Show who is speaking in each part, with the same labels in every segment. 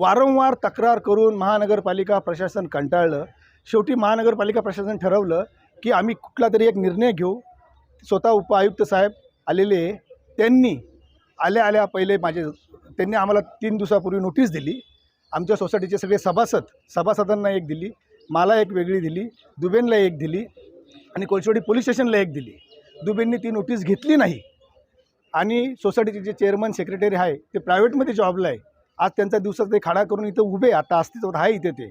Speaker 1: वारंवार तक्रार करून महानगरपालिका प्रशासन कंटाळलं. शेवटी महानगरपालिका प्रशासन ठरवलं की आम्ही कुठला तरी एक निर्णय घेऊ. स्वतः उपआयुक्त साहेब आलेले त्यांनी आल्या आल्या पहिले माझे त्यांनी आम्हाला तीन दिवसापूर्वी नोटीस दिली. आमच्या सोसायटीचे सगळे सभासद सभासदांना एक दिली. मला एक वेगळी दिली. दुबेनला एक दिली. आणि कोळशेवाडी पोलीस स्टेशनला एक दिली. दुबेंनी ती नोटीस घेतली नाही. आणि सोसायटीचे जे चेअरमन सेक्रेटरी आहे ते प्रायव्हेटमध्ये जॉबला आहे. आज त्यांचा दिवसात ते खाडा करून इथं उभे आता अस्तित्वात आहे इथे ते.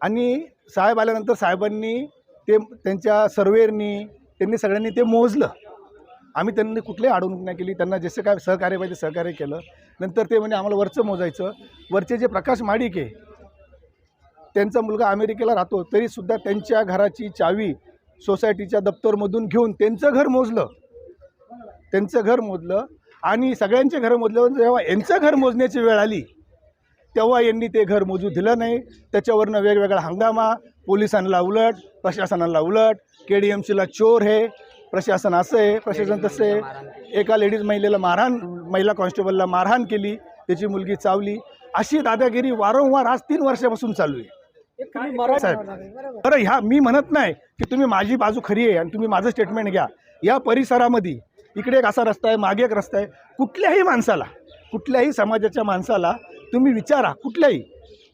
Speaker 1: आणि साहेब आल्यानंतर साहेबांनी ते त्यांच्या सर्वेअरनी त्यांनी सगळ्यांनी ते मोजलं. आम्ही त्यांनी कुठलीही अडवणूक नाही केली त्यांना जसं काय सहकार्य पाहिजे सहकार्य केलं. नंतर ते म्हणजे आम्हाला वरचं मोजायचं. वरचे जे प्रकाश माडिक आहे त्यांचा मुलगा अमेरिकेला राहतो तरीसुद्धा त्यांच्या घराची चावी सोसायटीच्या दप्तरमधून घेऊन त्यांचं घर मोजलं. त्यांचं घर मोजलं. आणि सगळ्यांचे घरं मोजल्यावर जेव्हा यांचं घर मोजण्याची वेळ आली तेव्हा यांनी ते घर मोजू दिलं नाही. त्याच्यावरनं वेगवेगळा हंगामा पोलिसांना उलट प्रशासनाला उलट के डी एम सीला चोर हे प्रशासन असं आहे प्रशासन तसं आहे एका लेडीज महिलेला मारहाण महिला कॉन्स्टेबलला मारहाण केली त्याची मुलगी चावली. अशी दादागिरी वारंवार आज तीन वर्षापासून चालू आहे. साहेब बरं ह्या मी म्हणत नाही की तुम्ही माझी बाजू खरी आहे आणि तुम्ही माझं स्टेटमेंट घ्या. या परिसरामध्ये इकडे एक असा रस्ता आहे मागे एक रस्ता आहे. कुठल्याही माणसाला कुठल्याही समाजाच्या माणसाला तुम्ही विचारा कुठल्याही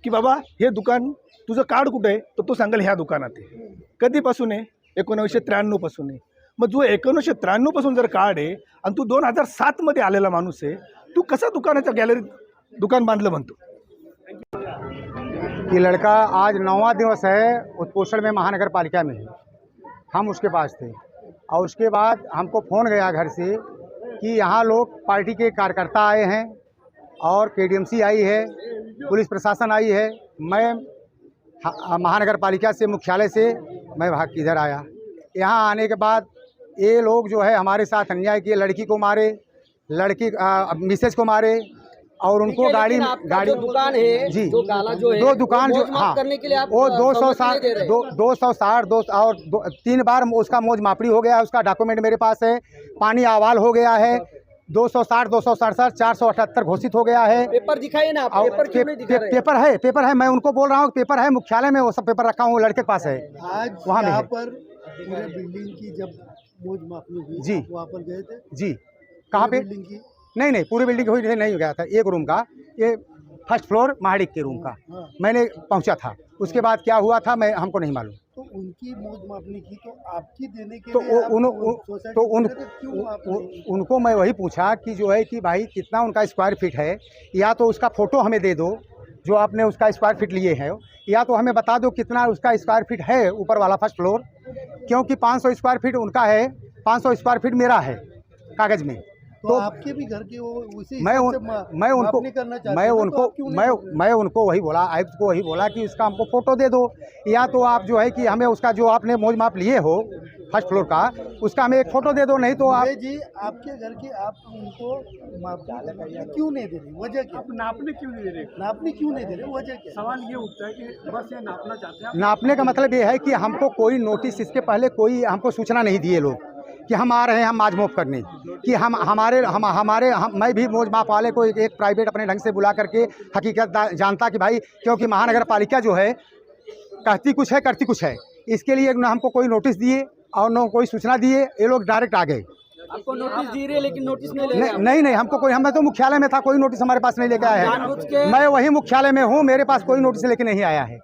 Speaker 1: की बाबा हे दुकान तुझं कार्ड कुठं आहे? तर तो सांगेल ह्या दुकानात आहे. कधीपासून आहे? एकोणावीसशे त्र्याण्णवपासून आहे. मग जो एकोणीसशे त्र्याण्णवपासून जर कार्ड आहे आणि तू दोन हजार सातमध्ये आलेला माणूस आहे तू कसा दुकानाच्या गॅलरीत दुकान बांधलं म्हणतो?
Speaker 2: की लड़का आज नौवा दिवस है उत्पोषण में महानगर पालिका में। हम उसके पास थे। और उसके बाद हमको फ़ोन गया घर से कि यहाँ लोग पार्टी के कार्यकर्ता आए हैं और केडीएमसी आई है, पुलिस प्रशासन आई है। मैं महानगर पालिका से, मुख्यालय से मैं भाग इधर आया। यहाँ आने के बाद ये लोग जो है हमारे साथ अन्याय किए, लड़की को मारे, लड़की मिसेज को मारे और उनको गाड़ी गाड़ी
Speaker 3: दुकान है
Speaker 2: जी।
Speaker 3: जो काला जो है
Speaker 2: दो दुकान जो हाँ
Speaker 3: करने के लिए आप
Speaker 2: वो दो सौ साठ
Speaker 3: दे।
Speaker 2: दो सौ साठ दो और दो, तीन बार उसका मौज मापड़ी हो गया है उसका डॉक्यूमेंट मेरे पास है पानी आवाल हो गया है दो सौ साठ दो सौ सड़सठ चार सौ अठहत्तर घोषित हो गया है।
Speaker 3: पेपर दिखाइए ना आप पेपर क्यों नहीं
Speaker 2: पे,
Speaker 3: दिखा
Speaker 2: पे,
Speaker 3: रहे?
Speaker 2: पेपर है पेपर है मैं उनको बोल रहा हूँ पेपर है मुख्यालय में वो सब पेपर रखा हूँ लड़के के पास है।
Speaker 4: आज
Speaker 2: वहाँ
Speaker 4: यहाँ पर बिल्डिंग की जब मौज मापनी हुई
Speaker 2: जी।
Speaker 4: वहाँ पर गए थे?
Speaker 2: जी। कहाँ पे?
Speaker 4: बिल्डिंग की।
Speaker 2: नहीं नहीं पूरी बिल्डिंग हुई नहीं- गया था एक रूम का ये फ़र्स्ट फ्लोर महाडिक के रूम का।
Speaker 4: हाँ।
Speaker 2: मैंने पहुँचा था। उसके बाद क्या हुआ था मैं हमको नहीं मालूम।
Speaker 4: तो उनकी मौज मापनी की तो आपकी देने के
Speaker 2: तो
Speaker 4: लिए
Speaker 2: उन,
Speaker 4: उन-
Speaker 2: तो उन? उनको मैं वही पूछा कि जो है कि भाई कितना उनका स्क्वायर फीट है? या तो उसका फ़ोटो हमें दे दो जो आपने उसका स्क्वायर फीट लिए है। या तो हमें बता दो कितना उसका स्क्वायर फीट है ऊपर वाला फ़र्स्ट फ्लोर क्योंकि 500 स्क्वायर फीट उनका है 500 स्क्वायर फीट मेरा है कागज़ में।
Speaker 4: तो,
Speaker 2: तो
Speaker 4: आपके भी घर के वो उसी
Speaker 2: मैं उन,
Speaker 4: मैं
Speaker 2: उनको
Speaker 4: करना
Speaker 2: मैं
Speaker 4: तो
Speaker 2: उनको
Speaker 4: नहीं
Speaker 2: मैं मैं उनको वही बोला आयुक्त को वही बोला कि उसका हमको फ़ोटो दे दो। या तो आप जो है कि हमें उसका जो आपने मौज माप लिए हो फ़र्स्ट फ्लोर का उसका हमें एक फ़ोटो दे दो नहीं तो आप
Speaker 4: जी आपके घर की आप उनको क्यों नहीं दे रहे? वजह क्या?
Speaker 5: नापने क्यों नहीं दे रहे?
Speaker 4: नापनी क्यों नहीं दे रहे? वजह क्या?
Speaker 5: सवाल ये उठता है कि बस ये नापना चाहते हैं
Speaker 2: नापने का मतलब ये है कि हमको कोई नोटिस इसके पहले कोई हमको सूचना नहीं दिए लोग। कि हम आ रहे हैं हम माज मोप करने। कि हम हमारे हम हमारे हम मैं भी मौज माप वाले को एक, एक प्राइवेट अपने ढंग से बुला करके हकीकत जानता कि भाई क्योंकि महानगर पालिका जो है कहती कुछ है करती कुछ है। इसके लिए ना हमको कोई नोटिस दिए और न कोई सूचना दिए ये लोग डायरेक्ट आ गए
Speaker 3: आपको नोटिस दी रही है लेकिन नोटिस नहीं ले
Speaker 2: नहीं नहीं नहीं हमको कोई हम तो मुख्यालय में था कोई नोटिस हमारे पास नहीं लेके आया है। मैं वही मुख्यालय में हूँ मेरे पास कोई नोटिस लेके नहीं आया है।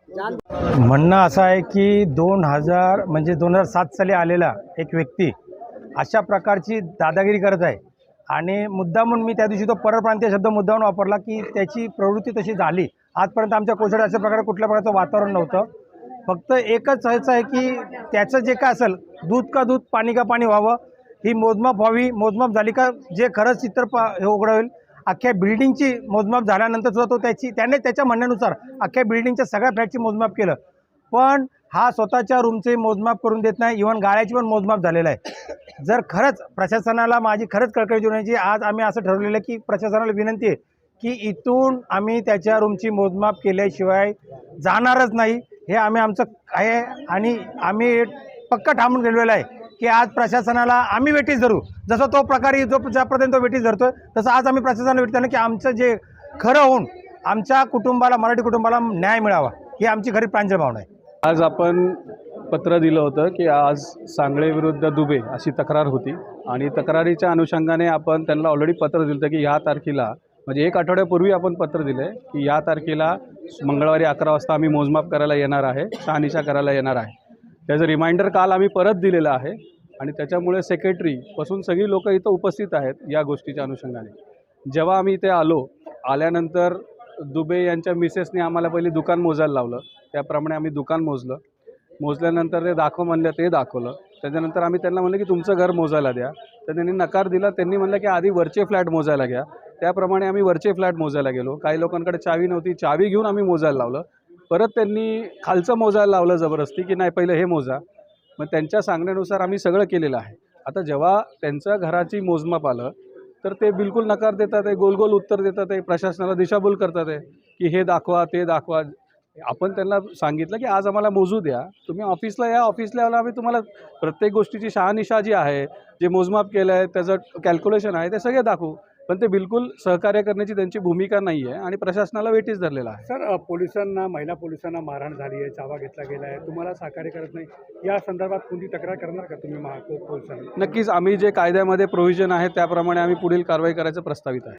Speaker 6: म्हणणं असं आहे की दोन हज़ार म्हणजे दोन हज़ार सात साली आलेला एक व्यक्ती अशा प्रकारची दादागिरी करत आहे. आणि मुद्दामून मी त्या दिवशी तो परप्रांतीय शब्द मुद्दामून वापरला की त्याची प्रवृत्ती तशी झाली. आजपर्यंत आमच्या कोसळ्यात अशा प्रकारे कुठल्या प्रकारचं वातावरण नव्हतं. फक्त एकच ह्याचं आहे की त्याचं जे काय असेल दूध का दूध पाणी का पाणी व्हावं ही मोजमाप व्हावी. मोजमाप झाली का जे खरंच चित्र पा हे उघडं होईल. अख्ख्या बिल्डिंगची मोजमाप झाल्यानंतर सुद्धा तो त्याची त्याने त्याच्या म्हणण्यानुसार अख्ख्या बिल्डिंगच्या सगळ्या फ्लॅटची मोजमाप केलं. पण हा स्वतःच्या रूमचे मोजमाप करून देत नाही. इव्हन गाळ्याची पण मोजमाप झालेलं आहे. जर खरंच प्रशासनाला माझी खरंच कळकळी देण्याची आज आम्ही असं ठरवलेलं आहे की प्रशासनाला विनंती आहे की इथून आम्ही त्याच्या रूमची मोजमाप केल्याशिवाय जाणारच नाही. हे आम्ही आमचं आहे आणि आम्ही पक्का ठामून गेलेलं आहे की आज प्रशासनाला आम्ही वेटीस धरू. जसं तो प्रकारे जो ज्यापर्यंत तो वेटीस धरतो तसं आज आम्ही प्रशासनाला वेटीस की आमचं जे खरं होऊन आमच्या कुटुंबाला मराठी कुटुंबाला न्याय मिळावा. ही आमची खरी प्रांजळ भावना आहे.
Speaker 7: आज आपण पत्र दिलं होतं की आज सांगळे विरुद्ध दुबे अशी तक्रार होती. आणि तक्रारीच्या अनुषंगाने आपण त्यांना ऑलरेडी पत्र दिलं होतं की ह्या तारखेला म्हणजे एक आठवड्यापूर्वी आपण पत्र दिलं आहे की या तारखेला मंगळवारी अकरा वाजता आम्ही मोजमाप करायला येणार आहे शहानिशा करायला येणार आहे. त्याचं रिमाइंडर काल आम्ही परत दिलेलं आहे आणि त्याच्यामुळे सेक्रेटरीपासून सगळी लोक इथं उपस्थित आहेत या गोष्टीच्या अनुषंगाने. जेव्हा आम्ही इथे आलो आल्यानंतर दुबे यांच्या मिसेसने आम्हाला पहिले दुकान मोजायला लावलं. त्याप्रमाणे आम्ही दुकान मोजलं. मोजल्यानंतर ते दाखव म्हणलं ते दाखवलं. त्याच्यानंतर आम्ही त्यांना म्हणलं की तुमचं घर मोजायला द्या. तर त्यांनी नकार दिला. त्यांनी म्हणलं की आधी वरचे फ्लॅट मोजायला घ्या. त्याप्रमाणे आम्ही वरचे फ्लॅट मोजायला गेलो. काही लोकांकडे चावी नव्हती. चावी घेऊन आम्ही मोजायला लावलं. परत त्यांनी खालचं मोजायला लावलं जबरदस्ती की नाही पहिलं हे मोजा. मग त्यांच्या सांगण्यानुसार आम्ही सगळं केलेलं आहे. आता जेव्हा त्यांच्या घराची मोजमाप आलं तर ते बिलकुल नकार देतात आहे. गोल गोल उत्तर देतात आहे. प्रशासनाला दिशाभूल करतात आहे की हे दाखवा ते दाखवा. आपण त्यांना सांगितलं की आज आम्हाला मोजू द्या. तुम्ही ऑफिसला या ऑफिसला यायला आम्ही तुम्हाला प्रत्येक गोष्टीची शहानिशा जी आहे जे मोजमाप केलं आहे त्याचं कॅल्क्युलेशन आहे ते सगळे दाखवू. पण ते बिलकुल सहकार्य करण्याची त्यांची भूमिका नाही आहे आणि प्रशासनाला वेटीच धरलेला आहे.
Speaker 5: सर पोलिसांना महिला पोलिसांना मारहाण झाली आहे चावा घेतला गेला आहे. तुम्हाला सहकार्य करत नाही. या संदर्भात कोणती तक्रार करणार का तुम्ही महा पोलिसांना?
Speaker 7: नक्कीच आम्ही जे कायद्यामध्ये प्रोव्हिजन आहे त्याप्रमाणे आम्ही पुढील कारवाई करायचं प्रस्तावित आहे.